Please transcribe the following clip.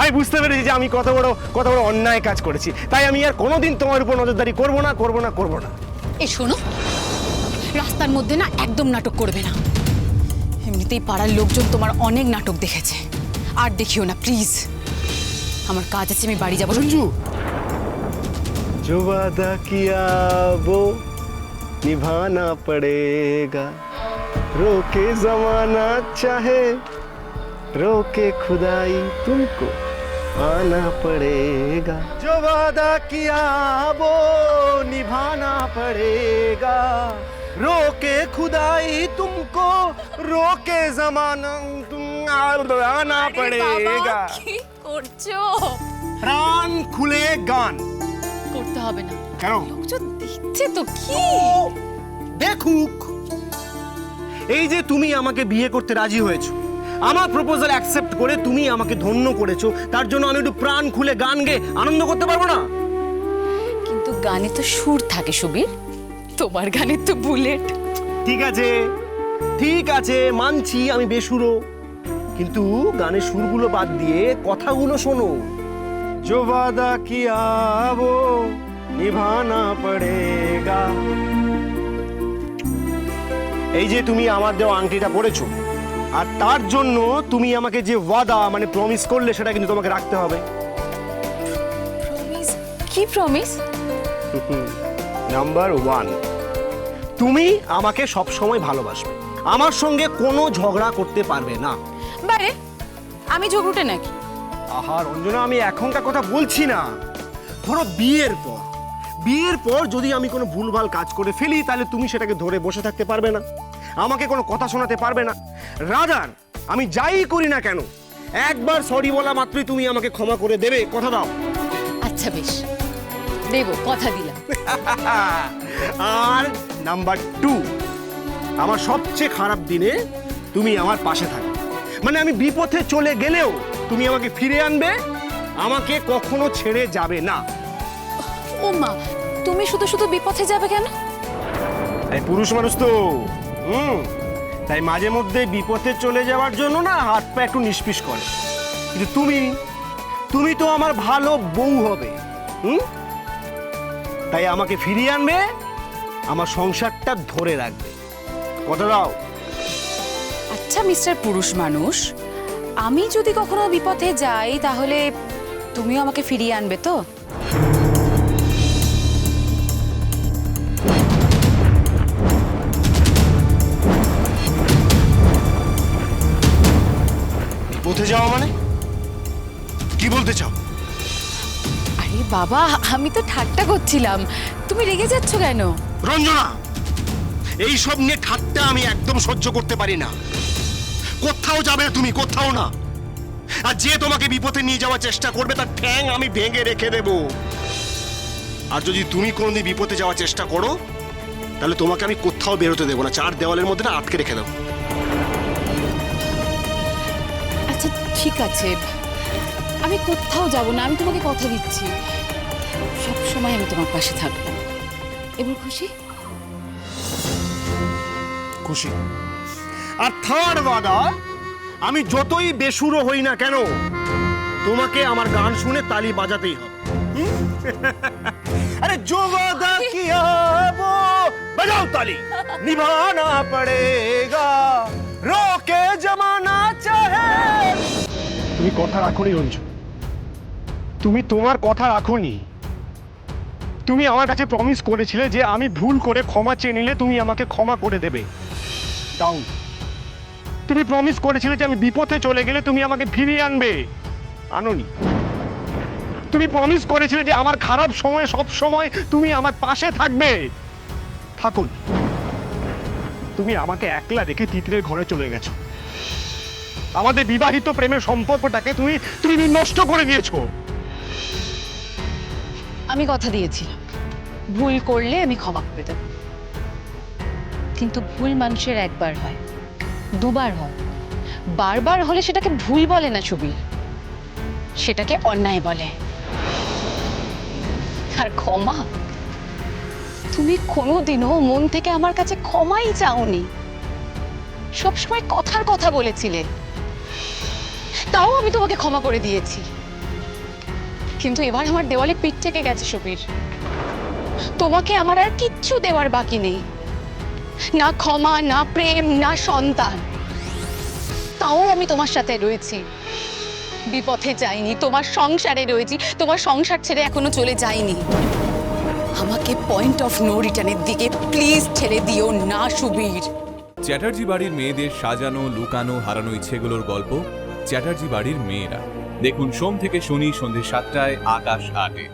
আমি বুঝতে পেরেছি যে আমি কত বড় কত বড় অন্যায় কাজ করেছি তাই আমি আর কোনোদিন তোমার উপর নজরদারি করবো না করবো না করবো না এই শোনো রাস্তার মধ্যে না একদম নাটক করবে না এমনিতেই পাড়ার লোকজন তোমার অনেক নাটক দেখেছে আর দেখিও না প্লিজ আমার কাজ আছে আমি বাড়ি যাবো রঞ্জু जो वादा किया वो निभाना पड़ेगा रोके जमाना चाहे रोके खुदाई तुमको आना पड़ेगा जो वादा किया वो निभाना पड़ेगा रोके खुदाई तुमको रोके जमाना तुम आना पड़ेगा কি করছো প্রাণ খুলে গান করতে হবে না কেন লোকজন দেখছে তো কি দেখুক এই যে তুমি আমাকে বিয়ে করতে রাজি হয়েছো আমার প্রপোজাল অ্যাকসেপ্ট করে তুমি আমাকে ধন্য করেছো তার জন্য আমি একটু প্রাণ খুলে গান গেয়ে আনন্দ করতে পারবো না কিন্তু গানে তো সুর থাকে সুবীর তোমার গানে তো বুলেট ঠিক আছে ঠিক আছে মানছি আমি বেসুরো কিন্তু গানের সুরগুলো বাদ দিয়ে কথাগুলো শোনো जो वादा किया वो निभाना पड़ेगा এই যে তুমি আমার দেওয়া আংটিটা পরেছো আর তার জন্য তুমি আমাকে যে ওয়াদা মানে প্রমিস করলে সেটা কিন্তু তোমাকে রাখতে হবে। প্রমিস কি প্রমিস নাম্বার ওয়ান তুমি আমাকে সব সময় ভালোবাসবে। আমার সঙ্গে কোনো ঝগড়া করতে পারবে না। বারে আমি ঝগড়ুটে নাকি? আহা রঞ্জনা আমি এখনকার কথা বলছি না। ধরো বিয়ের পর। বিয়ের পর যদি আমি কোনো ভুলভাল কাজ করে ফেলি তাহলে তুমি সেটাকে ধরে বসে থাকতে পারবে না। আমাকে কোনো কথা শোনাতে পারবে না। রাজার আমি যাই করি না কেন? একবার সরি বলা মাত্রই তুমি আমাকে ক্ষমা করে দেবে। কথা দাও। আচ্ছা বেশ। দেবো কথা দিলাম। আর নাম্বার টু আমার সবচেয়ে খারাপ দিনে তুমি আমার পাশে থাকবে। মানে আমি বিপথে চলে গেলেও তুমি আমাকে ফিরে আনবে আমাকে কখনো ছেড়ে যাবে না। ও মা তুমি শুধু শুধু বিপথে যাবে কেন? এই পুরুষ মানুষ তো। হুম, তাই মাঝে মধ্যে বিপথে চলে যাওয়ার জন্য না হাত পা একটু নিষ্পিস করে। কিন্তু তুমি তুমি তো আমার ভালো বউ হবে, হুম? তাই আমাকে ফিরিয়ে আনবে, আমার সংসারটা ধরে রাখবে। কথা দাও। আচ্ছা মিস্টার পুরুষ মানুষ, আমি যদি কখনো বিপথে যাই, তাহলে তুমিও আমাকে ফিরিয়ে আনবে তো? বিপথে যাওয়া মানে? কি বলতে চাও? আরে বাবা আমি তো ঠাট্টা করছিলাম। তুমি রেগে যাচ্ছ কেন? রঞ্জনা এই সব নিয়ে ঠাট্টা আমি একদম সহ্য করতে পারি না। কোথাও যাবে না তুমি কোথাও না। আর যে তোমাকে বিপথে নিয়ে যাওয়ার চেষ্টা করবে তার ঠ্যাং আমি ভেঙে রেখে দেব। আর যদি তুমি কোনোদিন বিপথে যাওয়ার চেষ্টা করো তাহলে তোমাকে আমি কোথাও বেরোতে দেবো না। চার দেওয়ালের মধ্যে না আটকে রেখে দেবো। ঠিক আছে আমি কোথাও যাব না আমি তোমাকে কথা দিচ্ছি সব সময় আমি তোমার পাশে থাকবো এবার খুশি খুশি আর থার্ড ওয়াদা আমি যতই বেসুরো হই না কেন তোমাকে আমার গান শুনে তালি বাজাতেই হবে হুম? আরে जो वादा किया वो बजाओ ताली निभाना पड़ेगा তুমি কথা রাখোনি, রঞ্জু। তুমি তোমার কথা রাখোনি। তুমি আমার কাছে প্রমিস করেছিলে যে আমি ভুল করে ক্ষমা চেয়ে নিলে তুমি আমাকে ক্ষমা করে দেবে। ডাউন তুমি প্রমিস করেছিলে যে আমি বিপথে চলে গেলে তুমি আমাকে ফিরিয়ে আনবে। আনোনি। তুমি প্রমিস করেছিলে যে আমার খারাপ সময়, সব সময় তুমি আমার পাশে থাকবে। থাকুন। তুমি আমাকে একলা রেখে তিতলের ঘরে চলে গেছো। আমাদের বিবাহিত প্রেমের সম্পর্কটাকে তুমি তুমি নষ্ট করে দিয়েছ। আমি কথা দিয়েছিলাম। ভুল করলে আমি ক্ষমা করে দেব। কিন্তু ভুল মানুষের একবার হয়, দুবার হয়। বারবার হলে সেটাকে ভুল বলে না ছবি। সেটাকে অন্যায় বলে। আর ক্ষমা? তুমি কোনোদিনও মন থেকে আমার কাছে ক্ষমাই চাওনি। সবসময় কথার কথা বলেছিলে। তাও আমি তোমাকে ক্ষমা করে দিয়েছি। কিন্তু এবার আমার দেওয়ালে পিঠ থেকে গেছে সুবীর। তোমাকে আমার আর কিচ্ছু দেওয়ার বাকি নেই। না ক্ষমা, না প্রেম, না সন্তান। তাও আমি তোমার সাথে রয়েছি। বিপথে যাইনি, তোমার সংসারে রয়েছি, তোমার সংসার ছেড়ে এখনও চলে যাইনি। আমাকে পয়েন্ট অফ নো রিটার্নের দিকে প্লিজ ছেড়ে দিও না সুবীর। চ্যাটার্জি বাড়ির মেয়েদের সাজানো, লুকানো, হারানো ইচ্ছেগুলোর গল্প চ্যাটার্জি বাড়ির মেয়েরা। দেখুন সোম থেকে শনি সন্ধ্যে সাতটায় আকাশ আটে